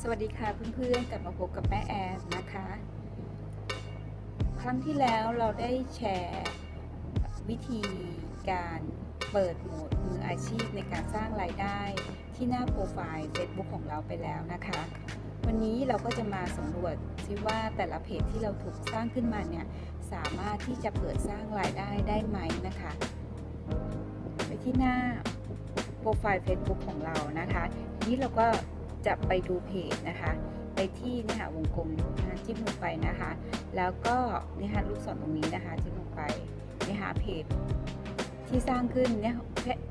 สวัสดีค่ะเพื่อนๆกลับมาพบกับแม่แอนนะคะ ครั้งที่แล้วเราได้แชร์วิธีการเปิดโหมดมืออาชีพในการสร้างรายได้ที่หน้าโปรไฟล์ Facebook ของเราไปแล้วนะคะ วันนี้เราก็จะมาสำรวจซิว่าแต่ละเพจที่เราถูกสร้างขึ้นมาเนี่ยสามารถที่จะเปิดสร้างรายได้ได้ไหมนะคะไปที่หน้าโปรไฟล์ Facebook ของเรานะคะ ทีนี้เราก็ จะไปดูเพจนะคะ ไปที่เนี่ค่ะวงกลมนะคะจิ้มลงไปนะคะ แล้วก็เนี่ค่ะลูกศรตรงนี้นะคะจิ้มลงไปเนี่ยค่ะเพจที่สร้างขึ้นเนี่ย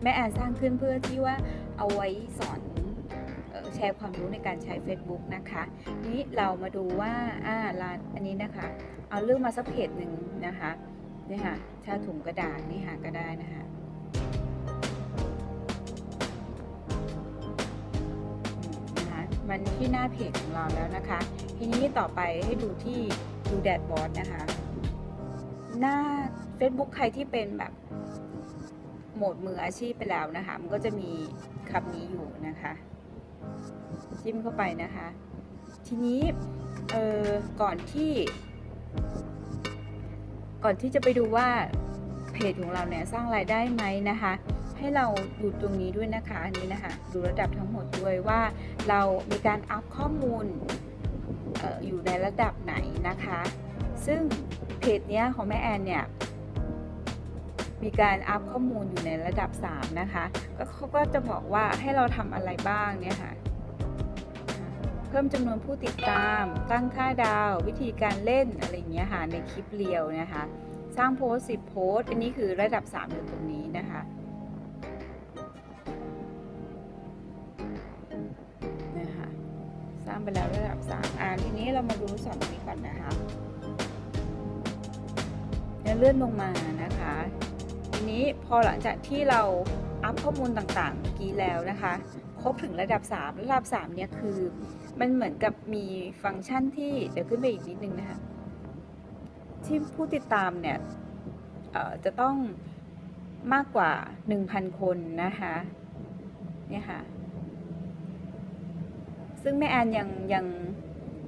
แม่แอนสร้างขึ้นเพื่อที่ว่าเอาไว้สอนแชร์ความรู้ในการใช้ Facebook นะคะ นี้เรามาดูว่าอ่าร้านอันนี้นะคะ เอาเลือกมาสักเพจหนึ่งนะคะเนี่ค่ะชาถุงกระดาษนี่หาก็ได้นะคะ มันที่หน้าเพจของเราแล้วนะคะ ทีนี้ต่อไปให้ดูที่ดูแดดบอร์ดนะคะ หน้า Facebook ใครที่เป็นแบบโหมดมืออาชีพไปแล้วนะคะ มันก็จะมีคำนี้อยู่นะคะ จิ้มเข้าไปนะคะ ทีนี้เออก่อนที่ ก่อนที่จะไปดูว่า จของเราเนี่ยสร้างรายได้ไหมนะคะ ให้เราดูตรงนี้ด้วยนะคะอันนี้นะคะ ดูระดับทั้งหมดด้วยว่าเรามีการอัพข้อมูลอออยู่ในระดับไหนนะคะ ซึ่งเพจเนี้ยของแม่แอนเนี่ยมีการอัพข้อมูลอยู่ในระดับ 3 นะคะ ก็เขาก็จะบอกว่าให้เราทำอะไรบ้างเนี่ยค่ะ เพิ่มจำนวนผู้ติดตาม ตั้งค่าดาว วิธีการเล่นอะไรเงี้ยค่ะ ในคลิปเรียวนะคะ สร้างโพสต์10โพสต์อันนี้คือระดับ 3 อยู่ตรงนี้นะคะนะคะสร้างไปแล้วระดับ 3อ่าทีนี้เรามาดูสอนนี้ก่อนนะคะเดี๋ยวเลื่อนลงมานะคะ ทีนี้พอหลังจากที่เราอัพข้อมูลต่างๆเมื่อกี้แล้วนะคะครบถึงระดับ 3 ระดับ3เนี่ยคือ มันเหมือนกับมีฟังก์ชันที่เดี๋ยวขึ้นไปอีกนิดนึงนะคะ ที่ผู้ติดตามเนี่ยจะต้องมากกว่า 1,000 คนนะคะเนี่ยค่ะ ซึ่งแม่แอนยังยัง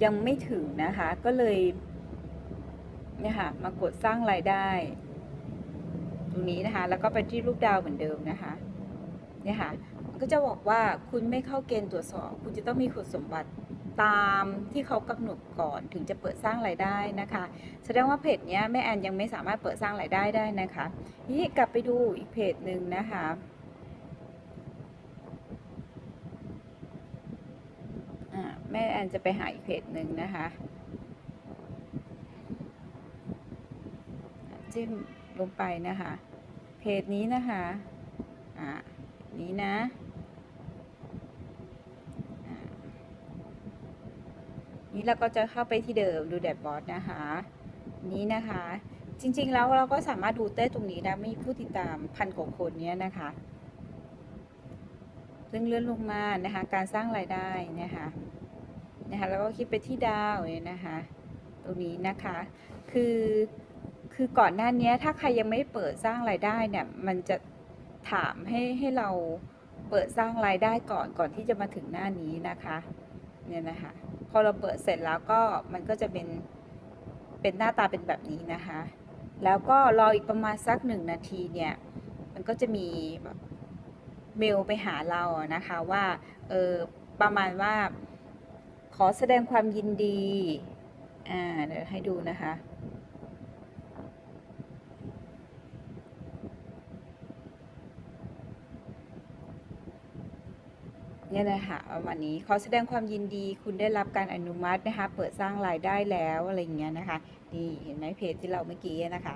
ยังไม่ถึงนะคะ ก็เลยเนี่ยค่ะมากดสร้างรายได้ ตรงนี้นะคะ แล้วก็ไปที่รูปดาวเหมือนเดิมนะคะ เนี่ยค่ะ ก็จะบอกว่าคุณไม่เข้าเกณฑ์ตรวจสอบ คุณจะต้องมีคุณสมบัติ ตามที่เขากำหนดก่อนถึงจะเปิดสร้างรายได้นะคะ แสดงว่าเพจเนี้ยแม่แอนยังไม่สามารถเปิดสร้างรายได้ได้นะคะทีนี้กลับไปดูอีกเพจหนึ่งนะคะแม่แอนจะไปหาอีกเพจหนึ่งนะคะจิ้มลงไปนะคะ เพจนี้นะคะ อ่านี้นะอ่า นี้เราก็จะเข้าไปที่เดิมดูแดชบอร์ดนะคะ นี้นะคะ จริงๆแล้วเราก็สามารถดูเต้ตรงนี้นะมีผู้ติดตามพันกว่าคนเนี้ยนะคะซึ่งเลื่อนลงมานะคะ การสร้างรายได้นะคะนะคะแล้วก็คลิกไปที่ดาวเนี่ยนะคะ ตรงนี้นะคะ คือคือก่อนหน้านี้ถ้าใครยังไม่เปิดสร้างรายได้เนี่ยมันจะถามให้ให้เราเปิดสร้างรายได้ก่อนก่อนที่จะมาถึงหน้านี้นะคะ เนี่ยนะคะ อเราเปิดเสร็จแล้วก็มันก็จะเป็นเป็นหน้าตาเป็นแบบนี้นะคะ แล้วก็รออีกประมาณสักหนึ่งนาทีเนี่ย มันก็จะมีเมลไปหาเรานะคะว่าเออประมาณว่าขอแสดงความยินดี อ่า เดี๋ยวให้ดูนะคะ เนี่ยนะคะประมาณนี้ขอแสดงความยินดีคุณได้รับการอนุมัตินะคะ เปิดสร้างรายได้แล้วอะไรอย่างเงี้ยนะคะนี่เห็นไหมเพจที่เราเมื่อกี้นะคะ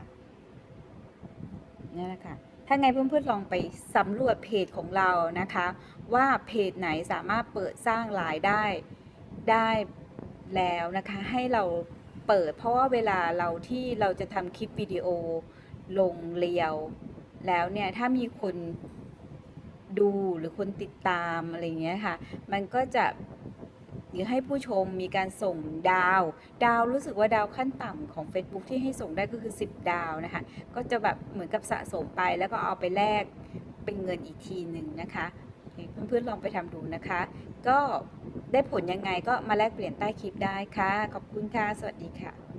นี่ยนะคะถ้าไงเพื่อนๆลองไปสำรวจเพจของเรานะคะ ว่าเพจไหนสามารถเปิดสร้างรายได้ได้แล้วนะคะ ให้เราเปิดเพราะว่าเวลาเราที่เราจะทำคลิปวิดีโอลงเรียวแล้วเนี่ยถ้ามีคน ดูหรือคนติดตามอะไรอย่างเงี้ยค่ะ มันก็จะหรือให้ผู้ชมมีการส่งดาว ดาวรู้สึกว่าดาวขั้นต่ำของ Facebook ที่ให้ส่งได้ก็คือ 10 ดาวนะคะ ก็จะแบบเหมือนกับสะสมไปแล้วก็เอาไปแลกเป็นเงินอีกทีหนึ่งนะคะเพื่อนๆลองไปทำดูนะคะ ก็ได้ผลยังไงก็มาแลกเปลี่ยนใต้คลิปได้ค่ะ ขอบคุณค่ะ สวัสดีค่ะ